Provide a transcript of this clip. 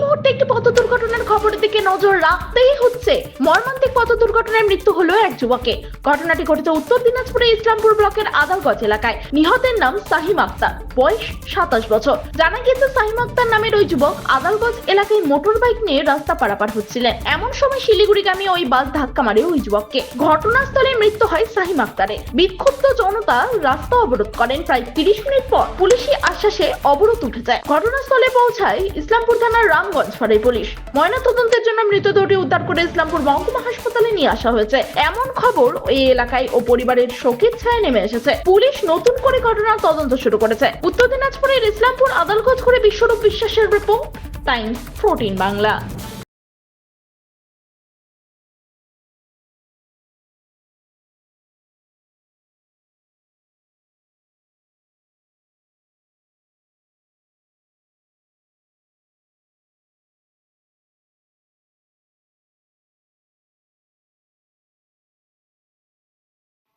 মুহূর্তে একটি পথ দুর্ঘটনার খবরের দিকে নজর রাখতেই হচ্ছে। মর্মান্তিক পথ দুর্ঘটনায় মৃত্যু হলো এক যুবকের ঘটনাটি ঘটেছে উত্তর দিনাজপুরের ইসলামপুর ব্লকের আদালগঞ্জ এলাকায়। নিহতের নাম সাহিম আক্তার। বয়স সাতাশ বছর। জানা গিয়েছে সাহিম আক্তার নামের ওই যুবক আদালগঞ্জ এলাকায় মোটর বাইক নিয়ে রাস্তা পারাপার হচ্ছিলেন। এমন সময় শিলিগুড়িগামী ওই বাস ধাক্কা মারে ওই যুবককে। ঘটনাস্থলে মৃত্যু হয় সাহিম আক্তারের। বিক্ষুব্ধ জনতা রাস্তা অবরোধ করেন। প্রায় তিরিশ মিনিট পর পুলিশি আশ্বাসে অবরোধ উঠে যায়। ঘটনাস্থলে পৌঁছায় ইসলামপুর থানার রামগঞ্জ ফাঁড়ির পুলিশ ময়না তদন্তের জন্য মৃতদেহটি উদ্ধার করে ইসলামপুর মহকুমা হাসপাতালে নিয়ে আসা হয়েছে। এমন খবর এই এলাকায় ও পরিবারের শোকের ছায় নেমে এসেছে। পুলিশ নতুন করে ঘটনার তদন্ত শুরু করেছে। উত্তর দিনাজপুরের ইসলামপুর আদালগঞ্জ করে বিশ্বরূপ বিশ্বাসের রিপোর্ট টাইমস ফোরটিন বাংলা।